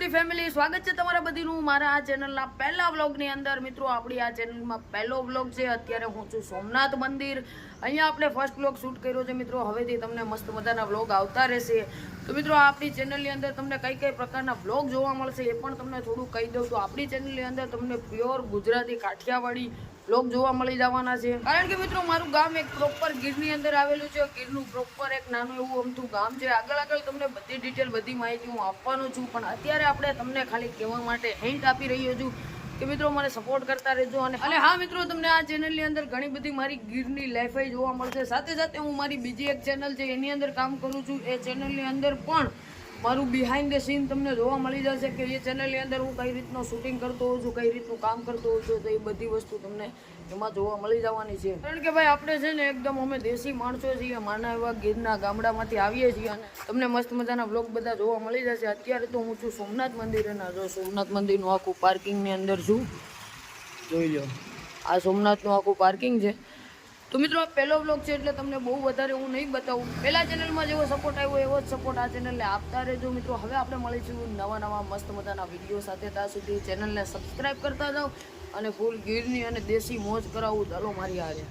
UT family સ્વાગત છે તમારા બધીનું. મારા આ ચેનલના પહેલા વ્લોગની અંદર, મિત્રો, આપણી આ ચેનલમાં પહેલો વ્લોગ છે. અત્યારે હું છું સોમનાથ મંદિર. અહીંયા આપણે ફર્સ્ટ વ્લોગ શૂટ કર્યો છે, મિત્રો. હવેથી તમને મસ્ત મજાના વ્લોગ આવતા રહેશે. તો મિત્રો, આપણી ચેનલની અંદર તમને કઈ કઈ પ્રકારના વ્લોગ જોવા મળશે એ પણ તમને થોડું કહી દઉં તો આપણી ચેનલની અંદર તમને પ્યોર ગુજરાતી કાઠિયાવાડી વ્લોગ જોવા મળી જવાના છે. કારણ કે મિત્રો, મારું ગામ એક પ્રોપર ગીરની અંદર આવેલું છે. ગીરનું પ્રોપર એક નાનું એવું અમથું ગામ છે. આગળ આગળ તમને બધી ડિટેલ બધી માહિતી હું આપવાનો છું. પણ અત્યારે આપણે તમને ખાલી કહેવા માટે હિન્ટ આપી રહ્યો છું કે મિત્રો, મને સપોર્ટ કરતા રહેજો. અને અને હા, મિત્રો, તમને આ ચેનલની અંદર ઘણી બધી મારી ગીરની લાઈફ જોવા મળશે. સાથે સાથે હું મારી બીજી એક ચેનલ છે, એની અંદર કામ કરું છું. એ ચેનલની અંદર પણ મારું બિહાઇન્ડ ધ સીન તમને જોવા મળી જશે કે એ ચેનલની અંદર હું કઈ રીતનું શૂટિંગ કરતો હોઉં છું કઈ રીતનું કામ કરતો હોઉં છું તો એ બધી વસ્તુ તમને એમાં જોવા મળી જવાની છે. કારણ કે ભાઈ આપણે છે ને એકદમ અમે દેશી માણસો છીએ માના એવા ગીરના ગામડામાંથી આવીએ છીએ અને તમને મસ્ત મજાના બ્લોગ બધા જોવા મળી જશે. અત્યારે તો હું છું સોમનાથ મંદિરે ના જો સોમનાથ મંદિરનું આખું પાર્કિંગની અંદર છું. જોઈ લો આ સોમનાથનું આખું પાર્કિંગ છે. તો મિત્રો પહેલો બ્લોગ છે એટલે તમને બહુ વધારે હું નહીં બતાવું. પહેલા ચેનલમાં જેવો સપોર્ટ આવ્યો, એવો જ સપોર્ટ આ ચેનલને આપતા રહેજો મિત્રો. હવે આપણે મળીશું નવા નવા મસ્ત મજાના વીડિયો સાથે. ત્યાં સુધી ચેનલને સબસ્ક્રાઈબ કરતા જાઓ અને ફૂલ ગીરની અને દેશી મોજ કરાવું. ચાલો, મારી હારે.